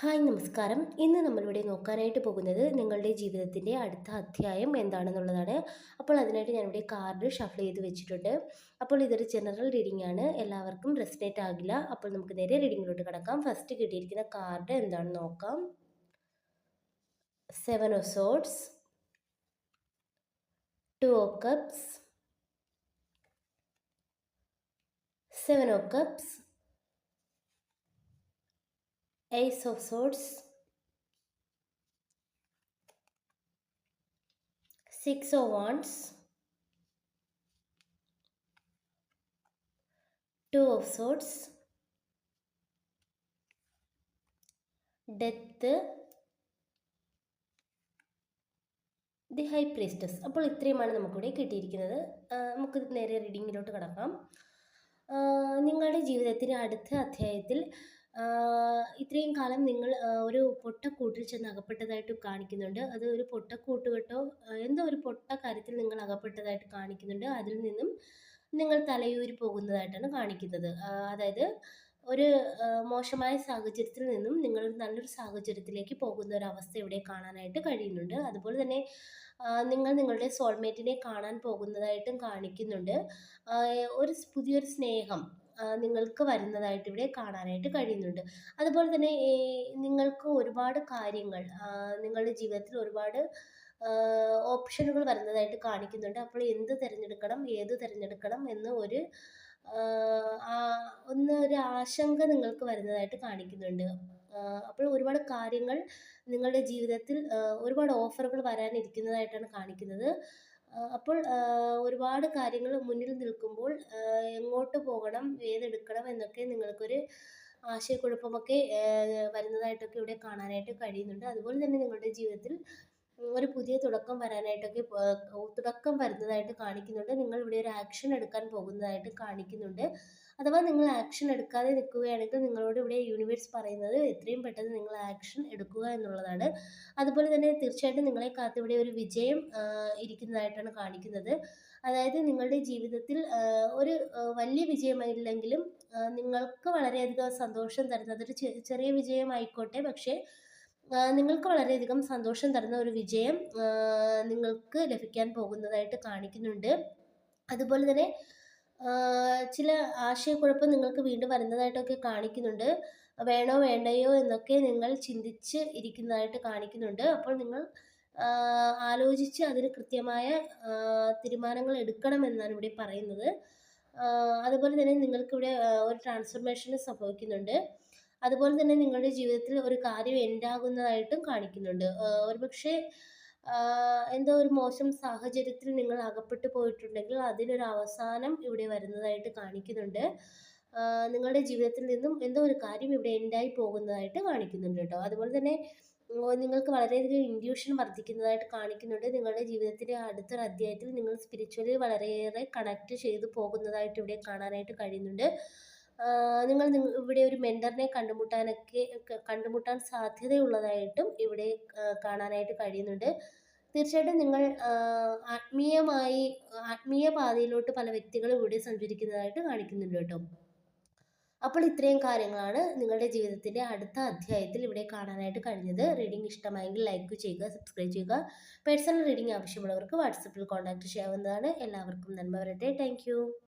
Hi നമസ്കാരം. ഇന്ന് നമ്മളിവിടെ നോക്കാനായിട്ട് പോകുന്നത് നിങ്ങളുടെ ജീവിതത്തിന്റെ അടുത്ത അധ്യായം എന്താണെന്നുള്ളതാണ്. അപ്പോൾ അതിനായിട്ട് ഞാനിവിടെ കാർഡ് ഷഫിൾ ചെയ്ത് വെച്ചിട്ടുണ്ട്. അപ്പോൾ ഇതൊരു ജനറൽ റീഡിംഗ് ആണ്. എല്ലാവർക്കും റെസ്നേറ്റ് ആകില്ല. അപ്പോൾ നമുക്ക് നേരെ റീഡിങ്ങിലോട്ട് കിടക്കാം. ഫസ്റ്റ് കിട്ടിയിരിക്കുന്ന കാർഡ് എന്താണെന്ന് നോക്കാം. Seven o' swords two o' cups seven o' cups Ace of Swords, Six of Wands, Two of Swords, Death, the high priestess അപ്പോൾ ഇത്രയുമാണ് നമുക്കിവിടെ കിട്ടിയിരിക്കുന്നത്. നമുക്ക് നേരെ റീഡിങ്ങിലോട്ട് കടക്കാം. നിങ്ങളുടെ ജീവിതത്തിന്റെ അടുത്ത അധ്യായത്തിൽ ഇത്രയും കാലം നിങ്ങൾ ഒരു പൊട്ടക്കൂട്ടിൽ ചെന്ന് അകപ്പെട്ടതായിട്ട് കാണിക്കുന്നുണ്ട്. അത് ഒരു പൊട്ടക്കൂട്ടുകെട്ടോ എന്തോ ഒരു പൊട്ട കാര്യത്തിൽ നിങ്ങൾ അകപ്പെട്ടതായിട്ട് കാണിക്കുന്നുണ്ട്. അതിൽ നിന്നും നിങ്ങൾ തലയൂരി പോകുന്നതായിട്ടാണ് കാണിക്കുന്നത്. അതായത് ഒരു മോശമായ സാഹചര്യത്തിൽ നിന്നും നിങ്ങൾ നല്ലൊരു സാഹചര്യത്തിലേക്ക് പോകുന്ന ഒരു അവസ്ഥ ഇവിടെ കാണാനായിട്ട് കഴിയുന്നുണ്ട്. അതുപോലെ തന്നെ നിങ്ങൾ നിങ്ങളുടെ സോൾമേറ്റിനെ കാണാൻ പോകുന്നതായിട്ടും കാണിക്കുന്നുണ്ട്. ഒരു പുതിയൊരു സ്നേഹം നിങ്ങൾക്ക് വരുന്നതായിട്ട് ഇവിടെ കാണാനായിട്ട് കഴിയുന്നുണ്ട്. അതുപോലെ തന്നെ നിങ്ങൾക്ക് ഒരുപാട് കാര്യങ്ങൾ നിങ്ങളുടെ ജീവിതത്തിൽ ഒരുപാട് ഓപ്ഷനുകൾ വരുന്നതായിട്ട് കാണിക്കുന്നുണ്ട്. അപ്പോൾ എന്ത് തിരഞ്ഞെടുക്കണം ഏത് തിരഞ്ഞെടുക്കണം എന്ന് ഒരു ഒന്ന് ഒരു ആശങ്ക നിങ്ങൾക്ക് വരുന്നതായിട്ട് കാണിക്കുന്നുണ്ട്. അപ്പോൾ ഒരുപാട് കാര്യങ്ങൾ നിങ്ങളുടെ ജീവിതത്തിൽ ഒരുപാട് ഓഫറുകൾ വരാനിരിക്കുന്നതായിട്ടാണ് കാണിക്കുന്നത്. അപ്പോൾ ഒരുപാട് കാര്യങ്ങൾ മുന്നിൽ നിൽക്കുമ്പോൾ എങ്ങോട്ട് പോകണം ഏതെടുക്കണം എന്നൊക്കെ നിങ്ങൾക്കൊരു ആശയക്കുഴപ്പമൊക്കെ വരുന്നതായിട്ടൊക്കെ ഇവിടെ കാണാനായിട്ട് കഴിയുന്നുണ്ട്. അതുപോലെ തന്നെ നിങ്ങളുടെ ജീവിതത്തിൽ ഒരു പുതിയ തുടക്കം വരാനായിട്ടൊക്കെ തുടക്കം വരുന്നതായിട്ട് കാണിക്കുന്നുണ്ട്. നിങ്ങൾ ഇവിടെ ഒരു ആക്ഷൻ എടുക്കാൻ പോകുന്നതായിട്ട് കാണിക്കുന്നുണ്ട്. അഥവാ നിങ്ങൾ ആക്ഷൻ എടുക്കാതെ നിൽക്കുകയാണെങ്കിൽ നിങ്ങളോട് ഇവിടെ യൂണിവേഴ്സ് പറയുന്നത് എത്രയും പെട്ടെന്ന് നിങ്ങൾ ആക്ഷൻ എടുക്കുക എന്നുള്ളതാണ്. അതുപോലെ തന്നെ തീർച്ചയായിട്ടും നിങ്ങളെ കാത്തിവിടെ ഒരു വിജയം ഇരിക്കുന്നതായിട്ടാണ് കാണിക്കുന്നത്. അതായത് നിങ്ങളുടെ ജീവിതത്തിൽ ഒരു വലിയ വിജയമായില്ലെങ്കിലും നിങ്ങൾക്ക് വളരെയധികം സന്തോഷം തരുന്ന അതൊരു ചെറിയ വിജയമായിക്കോട്ടെ പക്ഷേ നിങ്ങൾക്ക് വളരെയധികം സന്തോഷം തരുന്ന ഒരു വിജയം നിങ്ങൾക്ക് ലഭിക്കാൻ പോകുന്നതായിട്ട് കാണിക്കുന്നുണ്ട്. അതുപോലെ തന്നെ ചില ആശയക്കുഴപ്പം നിങ്ങൾക്ക് വീണ്ടും വരുന്നതായിട്ടൊക്കെ കാണിക്കുന്നുണ്ട്. വേണോ വേണ്ടയോ എന്നൊക്കെ നിങ്ങൾ ചിന്തിച്ച് ഇരിക്കുന്നതായിട്ട് കാണിക്കുന്നുണ്ട്. അപ്പോൾ നിങ്ങൾ ആലോചിച്ച് അതിന് കൃത്യമായ തീരുമാനങ്ങൾ എടുക്കണമെന്നാണ് ഇവിടെ പറയുന്നത്. അതുപോലെ തന്നെ നിങ്ങൾക്കിവിടെ ഒരു ട്രാൻസ്ഫർമേഷൻ സംഭവിക്കുന്നുണ്ട്. അതുപോലെ തന്നെ നിങ്ങളുടെ ജീവിതത്തിൽ ഒരു കാര്യം എൻഡാകുന്നതായിട്ടും കാണിക്കുന്നുണ്ട്. ഒരുപക്ഷെ എന്തോ ഒരു മോശം സാഹചര്യത്തിൽ നിങ്ങൾ അകപ്പെട്ടു പോയിട്ടുണ്ടെങ്കിൽ അതിനൊരു അവസാനം ഇവിടെ വരുന്നതായിട്ട് കാണിക്കുന്നുണ്ട്. നിങ്ങളുടെ ജീവിതത്തിൽ നിന്നും എന്തോ ഒരു കാര്യം ഇവിടെ എൻഡായി പോകുന്നതായിട്ട് കാണിക്കുന്നുണ്ട് കേട്ടോ. അതുപോലെ തന്നെ നിങ്ങൾക്ക് വളരെയധികം ഇൻഡ്യൂഷൻ വർദ്ധിക്കുന്നതായിട്ട് കാണിക്കുന്നുണ്ട്. നിങ്ങളുടെ ജീവിതത്തിലെ അടുത്തൊരു അധ്യായത്തിൽ നിങ്ങൾ സ്പിരിച്വലി വളരെയേറെ കണക്ട് ചെയ്തു പോകുന്നതായിട്ട് ഇവിടെ കാണാനായിട്ട് കഴിയുന്നുണ്ട്. നിങ്ങൾ ഇവിടെ ഒരു മെന്ററിനെ കണ്ടുമുട്ടാനൊക്കെ കണ്ടുമുട്ടാൻ സാധ്യതയുള്ളതായിട്ടും ഇവിടെ കാണാനായിട്ട് കഴിയുന്നുണ്ട്. തീർച്ചയായിട്ടും നിങ്ങൾ ആത്മീയമായി ആത്മീയ പാതയിലോട്ട് പല വ്യക്തികളും ഇവിടെ സഞ്ചരിക്കുന്നതായിട്ട് കാണിക്കുന്നുണ്ട് കേട്ടോ. അപ്പോൾ ഇത്രയും കാര്യങ്ങളാണ് നിങ്ങളുടെ ജീവിതത്തിന്റെ അടുത്ത അധ്യായത്തിൽ ഇവിടെ കാണാനായിട്ട് കഴിഞ്ഞത്. റീഡിംഗ് ഇഷ്ടമായെങ്കിൽ ലൈക്ക് ചെയ്യുക സബ്സ്ക്രൈബ് ചെയ്യുക. പേഴ്സണൽ റീഡിംഗ് ആവശ്യമുള്ളവർക്ക് വാട്സപ്പിൽ കോൺടാക്ട് ചെയ്യാവുന്നതാണ്. എല്ലാവർക്കും നന്മ വരട്ടെ. താങ്ക്